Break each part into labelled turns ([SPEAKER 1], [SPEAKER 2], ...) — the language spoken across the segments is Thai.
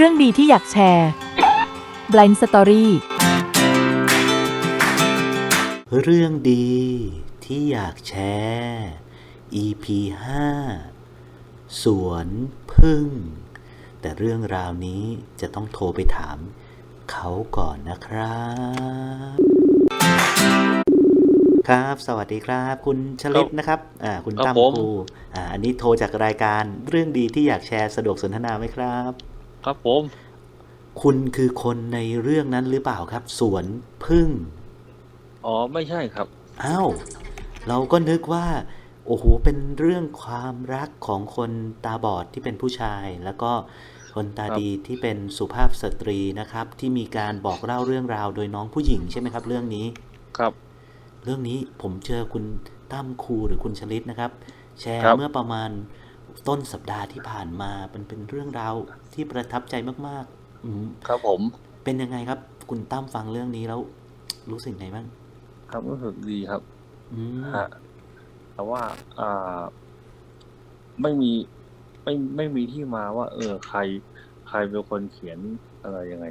[SPEAKER 1] เรื่องดีที่อยากแชร์ Blind Story
[SPEAKER 2] เรื่องดีที่อยากแชร์ EP 5 สวนพึ่ง แต่เรื่องราวนี้จะต้องโทรไปถามเขาก่อนนะครับ ครับ สวัสดีครับ คุณชลิตนะครับ อ่า คุณ
[SPEAKER 3] ครับ
[SPEAKER 2] ตั้ม
[SPEAKER 3] ผม
[SPEAKER 2] ครูอ่า อันนี้โทรจากรายการเรื่องดีที่อยากแชร์สะดวกสนทนาไหมครับ
[SPEAKER 3] ครับผม
[SPEAKER 2] คุณคือคนในเรื่องนั้นหรือเปล่าครับ สวนพึ่ง
[SPEAKER 3] อ๋อไม่ใช่ครับ
[SPEAKER 2] อ้าว เราก็นึกว่า โอ้โห เป็นเรื่องความรักของคนตาบอดที่เป็นผู้ชาย แล้วก็คนตา
[SPEAKER 3] ครับ
[SPEAKER 2] ดีที่เป็นสุภาพสตรีนะครับ ที่มีการบอกเล่าเรื่องราวโดยน้องผู้หญิงใช่ไหมครับ เรื่องนี้
[SPEAKER 3] ครับ
[SPEAKER 2] เรื่องนี้ผมเจอคุณตั้มครูหรือคุณชลิตนะครับ แชร์
[SPEAKER 3] ครับ
[SPEAKER 2] เมื่อประมาณ ต้นสัปดาห์ที่ผ่านมาเป็นเป็นเรื่องราวที่ประทับใจมากๆ อืม
[SPEAKER 3] ครับผม
[SPEAKER 2] เป็นยังไงครับ คุณตั้มฟังเรื่องนี้แล้ว รู้สึกไงบ้าง
[SPEAKER 3] ครับรู้สึกดีครับ
[SPEAKER 2] อืม
[SPEAKER 3] ฮะแต่ว่าอ่า ไม่มีไม่ไม่มีที่มาว่า เออ ใคร ใครเป็นคนเขียนอะไรยังไง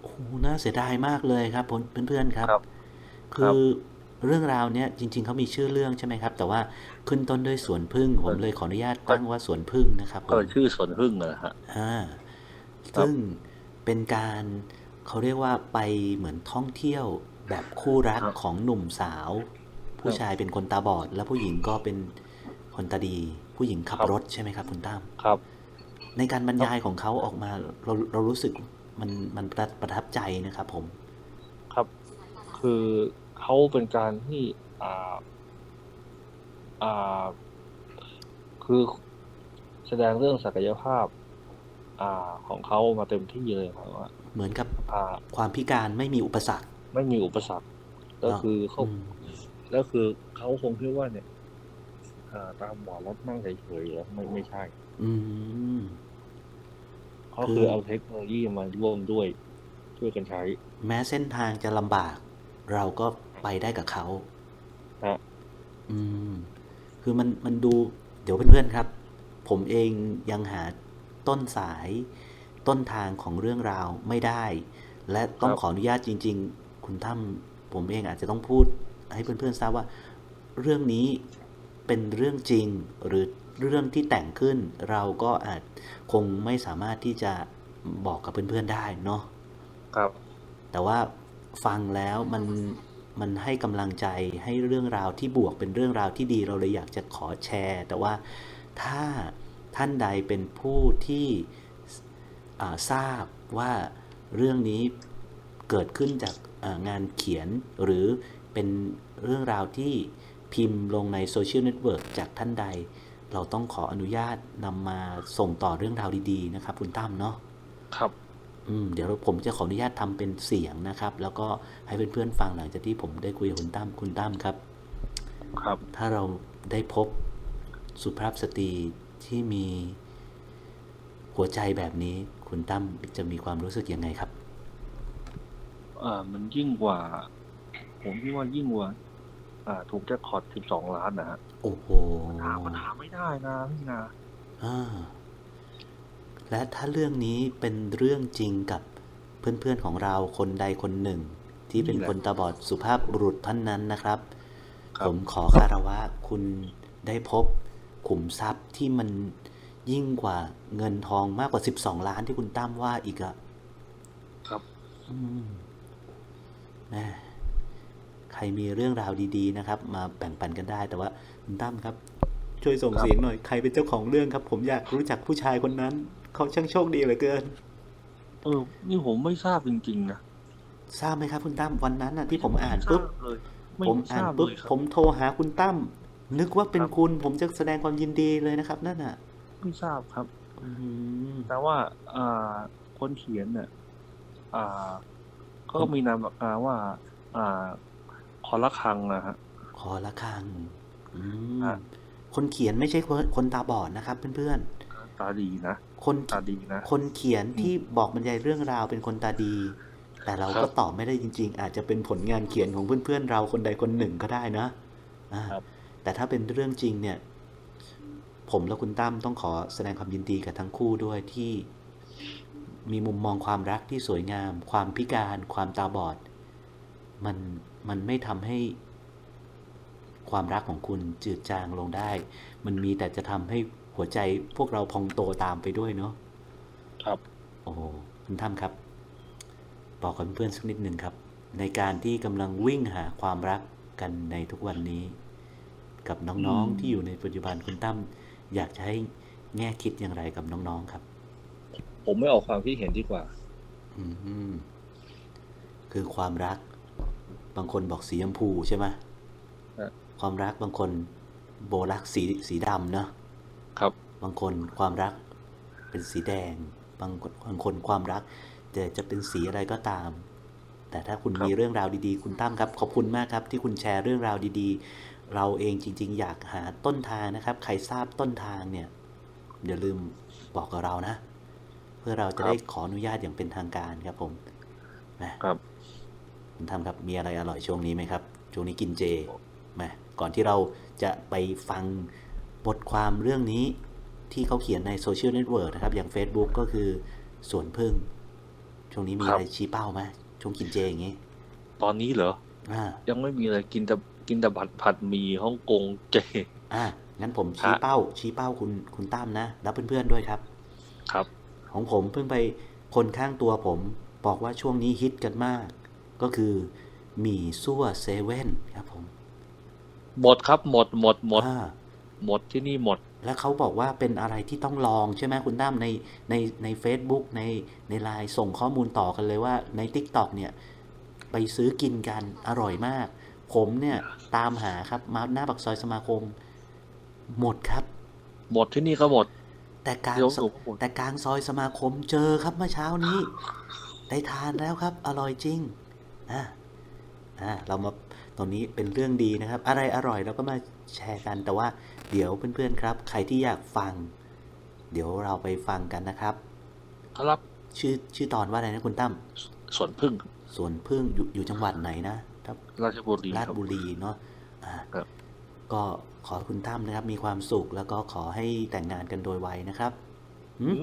[SPEAKER 2] โอ้โหน่าเสียดายมากเลยครับเพื่อนๆครับ
[SPEAKER 3] ครับ
[SPEAKER 2] คือ เรื่องราวเนี้ยจริง ๆเขามีชื่อเรื่องใช่ไหมครับ แต่ว่าขึ้นต้นด้วยสวนพึ่งผมเลยขออนุญาตตั้งว่าสวนพึ่งนะครับผ
[SPEAKER 3] ก็
[SPEAKER 2] ม
[SPEAKER 3] ชื่อสวนพึ่งนะฮะ
[SPEAKER 2] อ่า
[SPEAKER 3] ครับ
[SPEAKER 2] ซึ่งเป็นการเขาเรียกว่าไปเหมือนท่องเที่ยวแบบคู่รักของหนุ่มสาว ผู้ชายเป็นคนตาบอด แล้วผู้หญิงก็เป็นคนตาดี ผู้หญิงขับรถใช่ไหมครับคุณตั้ม
[SPEAKER 3] ครับ
[SPEAKER 2] ในการบรรยายของเขาออกมาเราเรารู้สึกมันมันประประทับใจนะครับผม
[SPEAKER 3] ครับ คือ เขาเป็นการที่อ่าอ่าคือแสดงเรื่องศักยภาพ อ่าของเขามาเต็มที่เลยครับว่า
[SPEAKER 2] เหมือนกับ
[SPEAKER 3] อ่า
[SPEAKER 2] ความพิการไม่มีอุปสรรค
[SPEAKER 3] ไม่มีอุปสรรคก็คือเขา
[SPEAKER 2] อืม
[SPEAKER 3] แล้วคือเขาคงคิดว่าเนี่ยอ่าตามหมอรถนั่งเฉยๆแล้วไม่ไม่ใช่
[SPEAKER 2] อืม
[SPEAKER 3] เขา
[SPEAKER 2] คือ
[SPEAKER 3] คือเอาเทคโนโลยีมาร่วมด้วยช่วยกันใช้
[SPEAKER 2] แม้เส้นทางจะลำบาก เราก็ ไปได้กับเขา
[SPEAKER 3] ฮะ
[SPEAKER 2] อืม คือมันมันดู เดี๋ยวเพื่อนๆครับ ผมเองยังหาต้นสายต้นทางของเรื่องราวไม่ได้ และต้องขออนุญาตจริง ๆ คุณตั้มผมเองอาจจะต้องพูด ให้เพื่อนๆทราบว่า เรื่องนี้เป็นเรื่องจริงหรือเรื่องที่แต่งขึ้น เราก็อาจคงไม่สามารถที่จะบอกกับเพื่อนๆได้เนาะ
[SPEAKER 3] ครับ
[SPEAKER 2] แต่ว่าฟังแล้วมัน มันให้กำลังใจให้เรื่องราวที่บวกเป็นเรื่องราวที่ดีเราเลยอยากจะขอแชร์ แต่ว่าถ้าท่านใดเป็นผู้ที่ทราบว่าเรื่องนี้เกิดขึ้นจากงานเขียนหรือเป็นเรื่องราวที่พิมพ์ลงในโซเชียลเน็ตเวิร์กจากท่านใด เราต้องขออนุญาตนำมาส่งต่อเรื่องราวดีๆ นะครับ คุณตั้มเนาะ
[SPEAKER 3] ครับ
[SPEAKER 2] เดี๋ยวผมจะขออนุญาตทำเป็นเสียงนะครับ แล้วก็ให้เพื่อนๆฟังหลังจากที่ผมได้คุยกับคุณตั้มคุณตั้มครับ
[SPEAKER 3] ครับ
[SPEAKER 2] ถ้าเราได้พบสุภาพสตรีที่มีหัวใจแบบนี้ คุณตั้มจะมีความรู้สึกยังไงครับ
[SPEAKER 3] อ่ามันยิ่งกว่า ผมคิดว่ายิ่งกว่าอ่าถูกแจ็คพอตสิบสองล้านนะฮะ
[SPEAKER 2] โอ้โห
[SPEAKER 3] ถามมันถามไม่ได้นะพี่นา
[SPEAKER 2] อ่า และถ้าเรื่องนี้เป็นเรื่องจริงกับเพื่อนๆของเราคนใดคนหนึ่ง ที่เป็นคนตาบอดสุภาพบุรุษท่านนั้นนะครับ
[SPEAKER 3] ครับ
[SPEAKER 2] ผมขอคารวะคุณได้พบขุมทรัพย์ที่มันยิ่งกว่าเงินทองมากกว่า12ล้านที่คุณตั้มว่าอีกอะ
[SPEAKER 3] ครับ
[SPEAKER 2] อืมแม่ใครมีเรื่องราวดีๆนะครับ มาแบ่งปันกันได้ แต่ว่าคุณตั้มครับ ช่วยส่ง
[SPEAKER 3] ครับ
[SPEAKER 2] เสียงหน่อยใครเป็นเจ้าของเรื่องครับ ผมอยากรู้จักผู้ชายคนนั้น เขาช่างโชคดีเหลือเกิน
[SPEAKER 3] เออ นี่ผมไม่ทราบจริงๆนะ
[SPEAKER 2] ทราบไหมครับคุณตั้มวันนั้นน่ะที่ผมอ่านปุ๊บ
[SPEAKER 3] ไม่ทรเลยไม่
[SPEAKER 2] ผม
[SPEAKER 3] ท
[SPEAKER 2] อ่าน
[SPEAKER 3] ราบ
[SPEAKER 2] ปุ๊บ
[SPEAKER 3] เลยครับ
[SPEAKER 2] ผมโทรหาคุณตั้มนึกว่าเป็น
[SPEAKER 3] ครับ
[SPEAKER 2] คุณผมจะแสดงความยินดีเลยนะครับ นั่นน่ะ
[SPEAKER 3] ไม่ทราบครับ
[SPEAKER 2] อืม
[SPEAKER 3] แต่ว่าอ่าคนเขียนเนี่ยอ่าเขาก็มีนามปากกาว่า อ่า ขอละครังนะฮะ
[SPEAKER 2] ขอละคังอืม
[SPEAKER 3] อะ
[SPEAKER 2] คนเขียนไม่ใช่คนคนตาบอดนะครับเพื่อน
[SPEAKER 3] ตาดีนะ
[SPEAKER 2] ๆ คน
[SPEAKER 3] ตาดีนะ
[SPEAKER 2] คนเขียนที่บอกบรรยายเรื่องราวเป็นคนตาดี แต่เรา
[SPEAKER 3] ครั
[SPEAKER 2] ก็
[SPEAKER 3] บ
[SPEAKER 2] ตอบไม่ได้จริง ๆ อาจจะเป็นผลงานเขียนของเพื่อนๆเราคนใดคนหนึ่งก็ได้นะอ่า
[SPEAKER 3] ครับ
[SPEAKER 2] แต่ถ้าเป็นเรื่องจริงเนี่ย ผมและคุณตั้มต้องขอแสดงความยินดีกับทั้งคู่ด้วยที่มีมุมมองความรักที่สวยงาม ความพิการ ความตาบอด มันมันไม่ทำให้ความรักของคุณจืดจางลงได้ มันมีแต่จะทำให้ หัวใจพวกเราพองโตตามไปด้วยเนาะ
[SPEAKER 3] ครับ
[SPEAKER 2] โอ้โหคุณท่ามครับ บอกกับเพื่อนๆสักนิดหนึ่งครับ ในการที่กำลังวิ่งหาความรักกันในทุกวันนี้ กับน้อง
[SPEAKER 3] อืม
[SPEAKER 2] ๆที่อยู่ในปัจจุบันคุณตั้มอยากจะให้แง่คิดอย่างไรกับน้องๆครับ
[SPEAKER 3] ผมไม่ออกความคิดเห็นดีกว่า
[SPEAKER 2] อืมคือความรัก บางคนบอกสีชมพูใช่ไหม
[SPEAKER 3] ฮะ
[SPEAKER 2] ความรักบางคนโบรักสีสีดำเนาะ
[SPEAKER 3] ครับ
[SPEAKER 2] บางคนความรักเป็นสีแดง บางคนบางคนความรักจะจะเป็นสีอะไรก็ตาม แต่ถ้าคุณ
[SPEAKER 3] ครับ
[SPEAKER 2] มีเรื่องราวดีๆ คุณตั้มครับ ขอบคุณมากครับ ที่คุณแชร์เรื่องราวดีๆ เราเองจริง ๆ อยากหาต้นทางนะครับ ใครทราบต้นทางเนี่ยอย่าลืมบอกกับเรานะ เพื่อเราจะได้ขออนุญาตอย่างเป็นทางการครับผมนะครับคุณทำครับมีอะไรอร่อยช่วงนี้ไหมครับช่วงนี้กินเจมาก่อนที่เราจะไปฟัง บทความเรื่องนี้ที่เขาเขียนในโซเชียลเน็ตเวิร์กนะครับ อย่าง Facebook ก็คือสวนพึ่ง ช่วงนี้มี
[SPEAKER 3] ครับ
[SPEAKER 2] อะไรชี้เป้าไหมช่วงกินเจอย่างนี้
[SPEAKER 3] ตอนนี้เหรอ
[SPEAKER 2] อ่า
[SPEAKER 3] ยังไม่มีอะไรกินแต่กินแต่ผัดผัดหมี่ฮ่องกงเจ
[SPEAKER 2] อ่างั้นผมชี้
[SPEAKER 3] ฮะ
[SPEAKER 2] เป้า ชี้เป้าคุณคุณตั้มนะ แล้วเพื่อนๆด้วยครับ
[SPEAKER 3] ครับ
[SPEAKER 2] ของผมเพิ่งไปคนข้างตัวผมบอกว่าช่วงนี้ฮิตกันมาก ก็คือหมี่ซั่วเซเว่นครับผม
[SPEAKER 3] หมดครับหมดหมดหมด
[SPEAKER 2] อ่า
[SPEAKER 3] หมดที่นี่หมด
[SPEAKER 2] แล้วเขาบอกว่าเป็นอะไรที่ต้องลองใช่ไหมคุณตั้มในในใน Facebook ในในไลน์ส่งข้อมูลต่อกันเลยว่าใน Tik t o อกเนี่ย ไปซื้อกินกันอร่อยมาก ผมเนี่ยตามหาครับมาหน้าปักซอยสมาคม หมดครับ
[SPEAKER 3] หมดที่นี่ก็หมด
[SPEAKER 2] แต่กลาง
[SPEAKER 3] เดี๋ยว
[SPEAKER 2] ซ
[SPEAKER 3] หนูก็หมด
[SPEAKER 2] แต่กลางซอยสมาคมเจอครับเมื่อเช้านี้ ได้ทานแล้วครับ อร่อยจริงอะอะเรามาตรงนี้เป็นเรื่องดีนะครับ อะไรอร่อยเราก็มาแชร์กันแต่ว่า เดี๋ยวเพื่อนๆครับ ใครที่อยากฟัง เดี๋ยวเราไปฟังกันนะครับ
[SPEAKER 3] ครับ
[SPEAKER 2] ชื่อชื่อตอนว่าอะไรนะคุณตั้ม
[SPEAKER 3] สวนพึ่ง
[SPEAKER 2] สวนพึ่งอยู่อยู่จังหวัดไหนนะถ้า
[SPEAKER 3] ราชบุรี
[SPEAKER 2] ราช
[SPEAKER 3] ครับ
[SPEAKER 2] บุรีเนาะอ่า
[SPEAKER 3] ครับ
[SPEAKER 2] ก็ขอให้คุณตั้มนะครับ มีความสุขแล้วก็ขอให้แต่งงานกันโดยไวนะครับหืม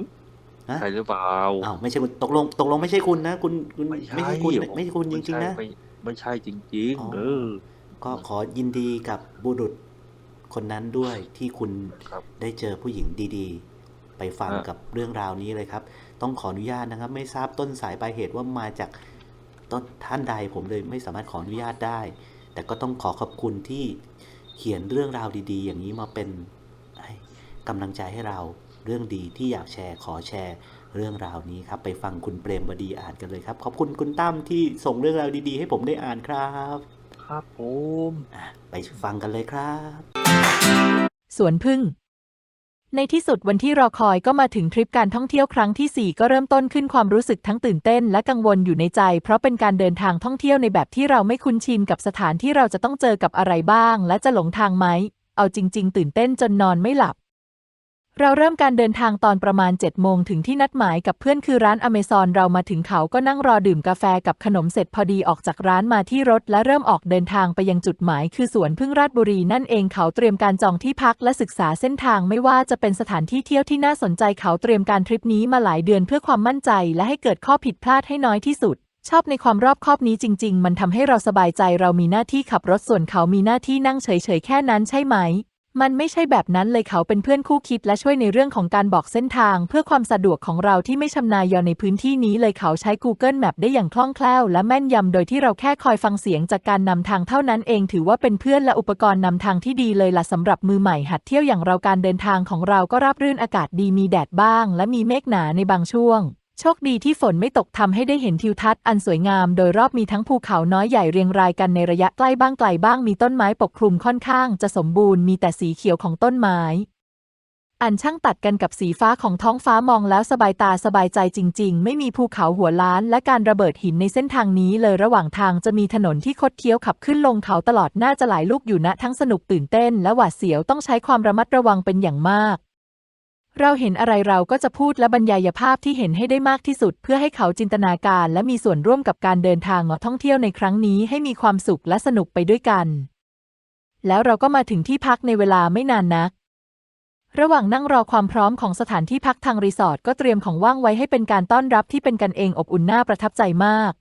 [SPEAKER 2] ฮะ
[SPEAKER 3] ใช่หรือเปล่า
[SPEAKER 2] อ้าวไม่ใช่คุณตกลงตกลงไม่ใช่คุณนะคุณคุณ
[SPEAKER 3] ไม่
[SPEAKER 2] ไม่
[SPEAKER 3] ใช่
[SPEAKER 2] ใช่คุณ
[SPEAKER 3] ผม
[SPEAKER 2] ไม่ใช่คุณจริงๆนะ
[SPEAKER 3] ไม่ไม่ใช่จริง
[SPEAKER 2] อ๋อ
[SPEAKER 3] ๆเออ
[SPEAKER 2] ก็ขอยินดีกับบุรุษ คนนั้นด้วยที่คุณ
[SPEAKER 3] ครับ
[SPEAKER 2] ได้เจอผู้หญิงดีๆ ไปฟัง
[SPEAKER 3] อะ
[SPEAKER 2] กับเรื่องราวนี้เลยครับ ต้องขออนุญาตนะครับ ไม่ทราบต้นสายปลายเหตุว่ามาจากต้นท่านใดผมเลยไม่สามารถขออนุญาตได้ แต่ก็ต้องขอขอบคุณที่เขียนเรื่องราวดี ๆ อย่างนี้มาเป็นให้กำลังใจให้เราเรื่องดีที่อยากแชร์ขอแชร์เรื่องราวนี้ครับ ไปฟังคุณเปรมบดีอ่านกันเลยครับ ขอบคุณคุณตั้มที่ส่งเรื่องราวดีๆ ให้ผมได้อ่านครับ
[SPEAKER 3] ครับผม
[SPEAKER 2] อะไปฟังกันเลยครับ
[SPEAKER 1] สวนพึ่ง ในที่สุดวันที่รอคอยก็มาถึงทริปการท่องเที่ยวครั้งที่ 4 ก็เริ่มต้นขึ้นความรู้สึกทั้งตื่นเต้นและกังวลอยู่ในใจ เพราะเป็นการเดินทางท่องเที่ยวในแบบที่เราไม่คุ้นชินกับสถานที่เราจะต้องเจอกับอะไรบ้าง และจะหลงทางไหม เอาจริง ๆ ตื่นเต้นจนนอนไม่หลับ เราเริ่มการเดินทางตอนประมาณ7จ็ดโมงถึงที่นัดหมายกับเพื่อนคือร้านอเมซอนเรามาถึงเขาก็นั่งรอดื่มกาแฟกับขนมเสร็จพอดีออกจากร้านมาที่รถ และเริ่มออกเดินทางไปยังจุดหมาย คือสวนพึ่งราชบุรีนั่นเองเขาเตรียมการจองที่พักและศึกษาเส้นทางไม่ว่าจะเป็นสถานที่เที่ยวที่น่าสนใจเขาเตรียมการทริปนี้มาหลายเดือนเพื่อความมั่นใจ และให้เกิดข้อผิดพลาดให้น้อยที่สุดชอบในความรอบคอบนี้จริง ๆ มันทำให้เราสบายใจเรามีหน้าที่ขับรถส่วนเขามีหน้าที่นั่งเฉยๆ แค่นั้นใช่ไหม มันไม่ใช่แบบนั้นเลยเขาเป็นเพื่อนคู่คิดและช่วยในเรื่องของการบอกเส้นทาง เพื่อความสะดวกของเราที่ไม่ชำนาญยอในพื้นที่นี้เลยเขาใช้ Google Map ได้อย่างคล่องแคล่ว และแม่นยำโดยที่เราแค่คอยฟังเสียงจากการนำทางเท่านั้นเองถือว่าเป็นเพื่อนและอุปกรณ์นำทางที่ดีเลยล่ะสำหรับมือใหม่หัดเที่ยวอย่างเราการเดินทางของเราก็ราบรื่นอากาศดีมีแดดบ้าง และมีเมฆหนาในบางช่วง โชคดีที่ฝนไม่ตกทำให้ได้เห็นทิวทัศน์อันสวยงาม โดยรอบมีทั้งภูเขาน้อยใหญ่เรียงรายกันในระยะใกล้บ้างไกลบ้างมีต้นไม้ปกคลุมค่อนข้าง จะสมบูรณ์มีแต่สีเขียวของต้นไม้ อันช่างตัดกันกับสีฟ้าของท้องฟ้ามองแล้วสบายตาสบายใจจริง ๆ ไม่มีภูเขาหัวล้าน และการระเบิดหินในเส้นทางนี้เลยระหว่างทางจะมีถนนที่คดเคี้ยวขับขึ้นลงเขาตลอดน่าจะหลายลูกอยู่นะทั้งสนุกตื่นเต้น และหวาดเสียวต้องใช้ความระมัดระวังเป็นอย่างมาก เราเห็นอะไรเราก็จะพูดและบรรยายภาพที่เห็นให้ได้มากที่สุด เพื่อให้เขาจินตนาการและมีส่วนร่วมกับการเดินทางท่องเที่ยวในครั้งนี้ให้มีความสุขและสนุกไปด้วยกัน แล้วเราก็มาถึงที่พักในเวลาไม่นานนัก ระหว่างนั่งรอความพร้อมของสถานที่พักทางรีสอร์ทก็เตรียมของว่างไว้ให้เป็นการต้อนรับที่เป็นกันเองอบอุ่นน่าประทับใจมาก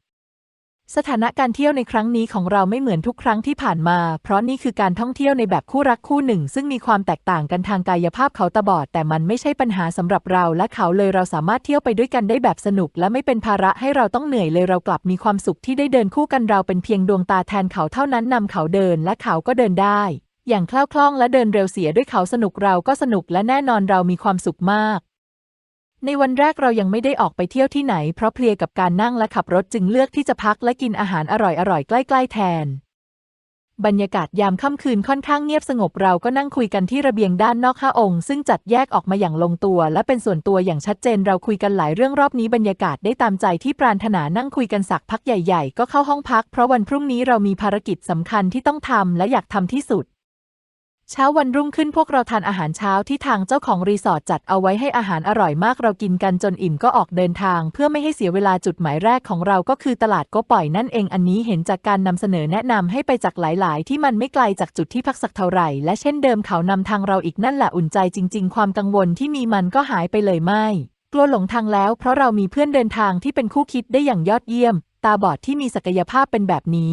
[SPEAKER 1] สถานะการเที่ยวในครั้งนี้ของเราไม่เหมือนทุกครั้งที่ผ่านมา เพราะนี่คือการท่องเที่ยวในแบบคู่รักคู่หนึ่ง ซึ่งมีความแตกต่างกันทางกายภาพเขาตาบอด แต่มันไม่ใช่ปัญหาสำหรับเราและเขาเลยเราสามารถเที่ยวไปด้วยกันได้แบบสนุก และไม่เป็นภาระให้เราต้องเหนื่อยเลยเรากลับมีความสุขที่ได้เดินคู่กันเราเป็นเพียงดวงตาแทนเขาเท่านั้นนำเขาเดินและเขาก็เดินได้ อย่างคล่าคล่องและเดินเร็วเสียด้วยเขาสนุกเราก็สนุกและแน่นอนเรามีความสุขมาก ในวันแรกเรายังไม่ได้ออกไปเที่ยวที่ไหน เพราะเพลียกับการนั่งและขับรถจึงเลือกที่จะพักและกินอาหารอร่อยๆ ใกล้ ๆ แทน บรรยากาศยามค่ำคืนค่อนข้างเงียบสงบเราก็นั่งคุยกันที่ระเบียงด้านนอกห้าองค์ซึ่งจัดแยกออกมาอย่างลงตัว และเป็นส่วนตัวอย่างชัดเจน เราคุยกันหลายเรื่องรอบนี้บรรยากาศได้ตามใจที่ปรารถนานั่งคุยกันสักพักใหญ่ ๆ ก็เข้าห้องพัก เพราะวันพรุ่งนี้เรามีภารกิจสำคัญที่ต้องทำและอยากทำที่สุด เช้าวันรุ่งขึ้นพวกเราทานอาหารเช้าที่ทางเจ้าของรีสอร์ทจัดเอาไว้ให้อาหารอร่อยมากเรากินกันจนอิ่มก็ออกเดินทาง เพื่อไม่ให้เสียเวลาจุดหมายแรกของเราก็คือตลาดก็ปล่อยนั่นเองอันนี้เห็นจากการนำเสนอแนะนำให้ไปจากหลาย ๆ ที่มันไม่ไกลจากจุดที่พักสักเท่าไหร่ และเช่นเดิมเขานำทางเราอีกนั่นแหละอุ่นใจจริง ๆ ความกังวลที่มีมันก็หายไปเลยไม่กลัวหลงทางแล้ว เพราะเรามีเพื่อนเดินทางที่เป็นคู่คิดได้อย่างยอดเยี่ยม ตาบอดที่มีศักยภาพเป็นแบบนี้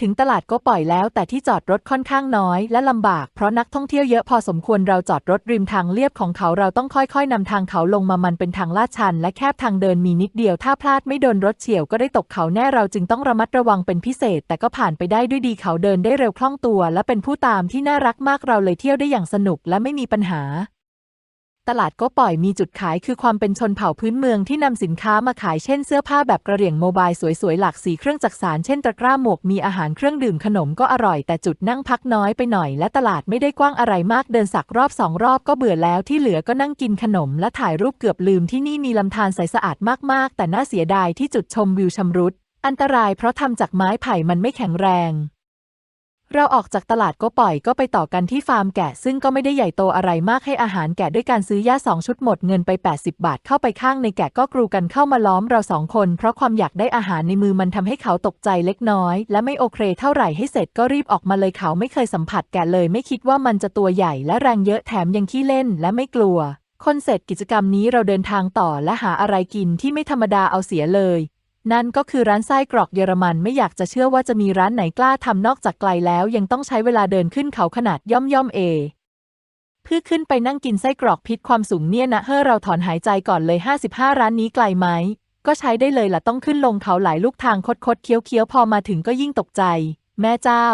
[SPEAKER 1] ถึงตลาดก็ปล่อยแล้ว แต่ที่จอดรถค่อนข้างน้อยและลำบาก เพราะนักท่องเที่ยวเยอะพอสมควรเราจอดรถริมทางเลียบของเขาเราต้องค่อยๆนำทางเขาลงมามันเป็นทางลาดชัน และแคบทางเดินมีนิดเดียว ถ้าพลาดไม่โดนรถเฉี่ยวก็ได้ตกเขาแน่เราจึงต้องระมัดระวังเป็นพิเศษ แต่ก็ผ่านไปได้ด้วยดีเขาเดินได้เร็วคล่องตัว และเป็นผู้ตามที่น่ารักมากเราเลยเที่ยวได้อย่างสนุกและไม่มีปัญหา ตลาดก็ปล่อยมีจุดขายคือความเป็นชนเผ่าพื้นเมืองที่นำสินค้ามาขายเช่นเสื้อผ้าแบบกระเหรี่ยงโมบายสวยๆ หลากสีเครื่องจักสานเช่นตะกร้าหมวกมีอาหารเครื่องดื่มขนมก็อร่อยแต่จุดนั่งพักน้อยไปหน่อย และตลาดไม่ได้กว้างอะไรมากเดินสักรอบสองรอบก็เบื่อแล้วที่เหลือก็นั่งกินขนม และถ่ายรูปเกือบลืมที่นี่มีลำธารใสสะอาดมากๆ แต่น่าเสียดายที่จุดชมวิวชำรุด อันตรายเพราะทำจากไม้ไผ่มันไม่แข็งแรง เราออกจากตลาดก็ปล่อยก็ไปต่อกันที่ฟาร์มแกะ ซึ่งก็ไม่ได้ใหญ่โตอะไรมากให้อาหารแกะด้วยการซื้อย่าสองชุดหมดเงินไป 80 บาทเข้าไปข้างในแกะก็กรูกันเข้ามาล้อมเราสองคน เพราะความอยากได้อาหารในมือมันทำให้เขาตกใจเล็กน้อย และไม่โอเคเท่าไหร่ให้เสร็จก็รีบออกมาเลยเขาไม่เคยสัมผัสแกะเลย ไม่คิดว่ามันจะตัวใหญ่และแรงเยอะแถมยังขี้เล่นและไม่กลัวคนเสร็จกิจกรรมนี้เราเดินทางต่อและหาอะไรกินที่ไม่ธรรมดาเอาเสียเลย นั่นก็คือร้านไส้กรอกเยอรมันไม่อยากจะเชื่อว่าจะมีร้านไหนกล้าทำนอกจากไกลแล้ว ยังต้องใช้เวลาเดินขึ้นเขาขนาดย่อมย่อมเอเพื่อขึ้นไปนั่งกินไส้กรอกพิษความสูงเนี่ยนะเฮ้อเราถอนหายใจก่อนเลย 55 ร้านนี้ไกลไหมก็ใช้ได้เลยล่ะต้องขึ้นลงเขาหลายลูกทางคดคดๆเคี้ยวเคี้ยวๆพอมาถึงก็ยิ่งตกใจ แม่เจ้า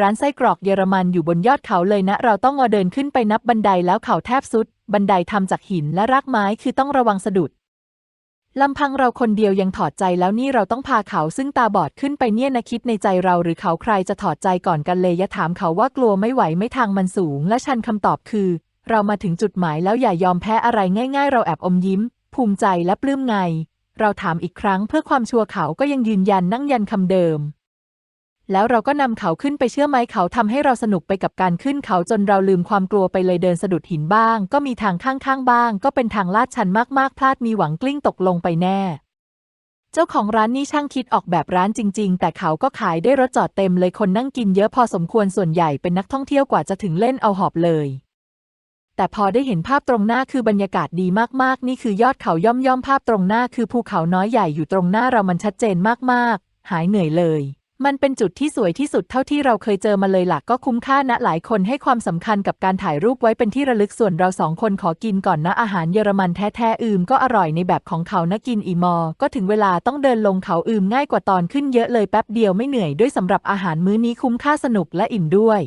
[SPEAKER 1] ร้านไส้กรอกเยอรมันอยู่บนยอดเขาเลยนะ เราต้องอเดินขึ้นไปนับบันไดแล้วเขาแทบสุด บันไดทำจากหินและรากไม้คือต้องระวังสะดุด ลำพังเราคนเดียวยังถอดใจแล้วนี่เราต้องพาเขาซึ่งตาบอดขึ้นไปเนี่ยนะคิดในใจเราหรือเขาใครจะถอดใจก่อนกันเลยยะถามเขาว่ากลัวไม่ไหวไม่ทางมันสูง และชันคำตอบคือ เรามาถึงจุดหมายแล้วอย่ายอมแพ้อะไรง่าย ๆ เราแอบอมยิ้ม ภูมิใจและปลื้มไง เราถามอีกครั้งเพื่อความชัวร์เขาก็ยังยืนยันนั่งยันคำเดิม แล้วเราก็นำเขาขึ้นไปเชื่อไหมเขาทำให้เราสนุกไปกับการขึ้นเขาจนเราลืมความกลัวไปเลยเดินสะดุดหินบ้าง ก็มีทางข้างๆบ้าง ก็เป็นทางลาดชันมากๆ พลาดมีหวังกลิ้งตกลงไปแน่ เจ้าของร้านนี่ช่างคิดออกแบบร้านจริง ๆ แต่เขาก็ขายได้รถจอดเต็มเลยคนนั่งกินเยอะพอสมควรส่วนใหญ่เป็นนักท่องเที่ยวกว่าจะถึงเล่นเอาหอบเลยแต่พอได้เห็นภาพตรงหน้าคือบรรยากาศดีมากๆ นี่คือยอดเขาย่อมย่อมๆภาพตรงหน้าคือภูเขาน้อยใหญ่อยู่ตรงหน้าเรามันชัดเจนมากๆ หายเหนื่อยเลย มันเป็นจุดที่สวยที่สุดเท่าที่เราเคยเจอมาเลยหลักก็คุ้มค่านะหลายคนให้ความสำคัญกับการถ่ายรูปไว้เป็นที่ระลึกส่วนเราสองคนขอกินก่อนนะอาหารเยอรมันแท้ๆอืมก็อร่อยในแบบของเขานะกินอีมอ ก็ถึงเวลาต้องเดินลงเขาอืมง่ายกว่าตอนขึ้นเยอะเลยแป๊บเดียวไม่เหนื่อยด้วยสำหรับอาหารมื้อนี้คุ้มค่าสนุกและอิ่มด้วย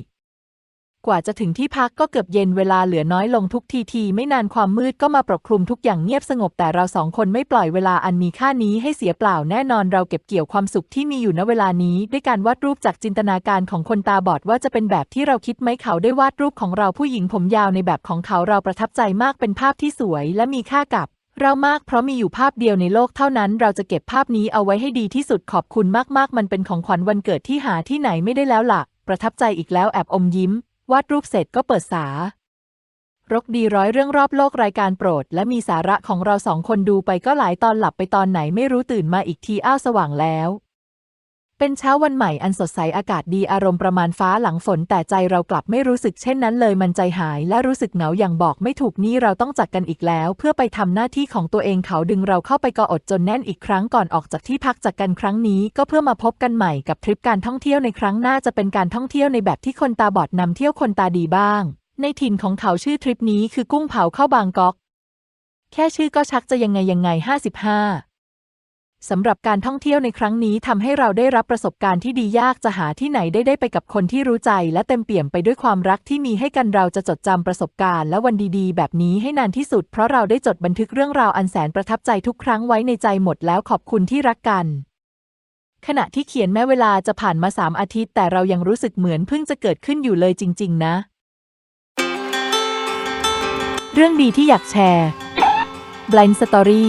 [SPEAKER 1] กว่าจะถึงที่พักก็เกือบเย็นเวลาเหลือน้อยลงทุกทีทีไม่นานความมืดก็มาปกคลุมทุกอย่างเงียบสงบแต่เราสองคนไม่ปล่อยเวลาอันมีค่านี้ให้เสียเปล่าแน่นอนเราเก็บเกี่ยวความสุขที่มีอยู่ณเวลานี้ด้วยการวาดรูปจากจินตนาการของคนตาบอดว่าจะเป็นแบบที่เราคิดไหมเขาได้วาดรูปของเราผู้หญิงผมยาวในแบบของเขาเราประทับใจมากเป็นภาพที่สวยและมีค่ากับเรามากเพราะมีอยู่ภาพเดียวในโลกเท่านั้น เราจะเก็บภาพนี้เอาไว้ให้ดีที่สุดขอบคุณมากๆ มันเป็นของขวัญวันเกิดที่หาที่ไหนไม่ได้แล้วล่ะ ประทับใจอีกแล้วแอบอมยิ้ม วาดรูปเสร็จก็เปิดสารกดีร้อยเรื่องรอบโลกรายการโปรด และมีสาระของเราสองคนดูไปก็หลายตอนหลับไปตอนไหนไม่รู้ตื่นมาอีกทีอ้าวสว่างแล้ว เป็นเช้าวันใหม่อันสดใสอากาศดีอารมณ์ประมาณฟ้าหลังฝน แต่ใจเรากลับไม่รู้สึกเช่นนั้นเลยมันใจหายและรู้สึกเหงาอย่างบอกไม่ถูกนี่เราต้องจากกันอีกแล้ว เพื่อไปทำหน้าที่ของตัวเองเขาดึงเราเข้าไปกอดจนแน่นอีกครั้งก่อนออกจากที่พักจากกันครั้งนี้ ก็เพื่อมาพบกันใหม่กับทริปการท่องเที่ยวในครั้งหน้าจะเป็นการท่องเที่ยวในแบบที่คนตาบอดนำเที่ยวคนตาดีบ้าง ในถิ่นของเขาชื่อทริปนี้คือกุ้งเผาเข้าบางกอกแค่ชื่อก็ชักจะยังไงยังไง 55 สำหรับการท่องเที่ยวในครั้งนี้ทำให้เราได้รับประสบการณ์ที่ดียากจะหาที่ไหนได้ได้ไปกับคนที่รู้ใจ และเต็มเปี่ยมไปด้วยความรักที่มีให้กันเราจะจดจำประสบการณ์และวันดีๆ แบบนี้ให้นานที่สุด เพราะเราได้จดบันทึกเรื่องราวอันแสนประทับใจทุกครั้งไว้ในใจหมดแล้วขอบคุณที่รักกัน ขณะที่เขียนแม้เวลาจะผ่านมาสามอาทิตย์ แต่เรายังรู้สึกเหมือนเพิ่งจะเกิดขึ้นอยู่เลยจริง ๆ นะ เรื่องดีที่อยากแชร์ Blind Story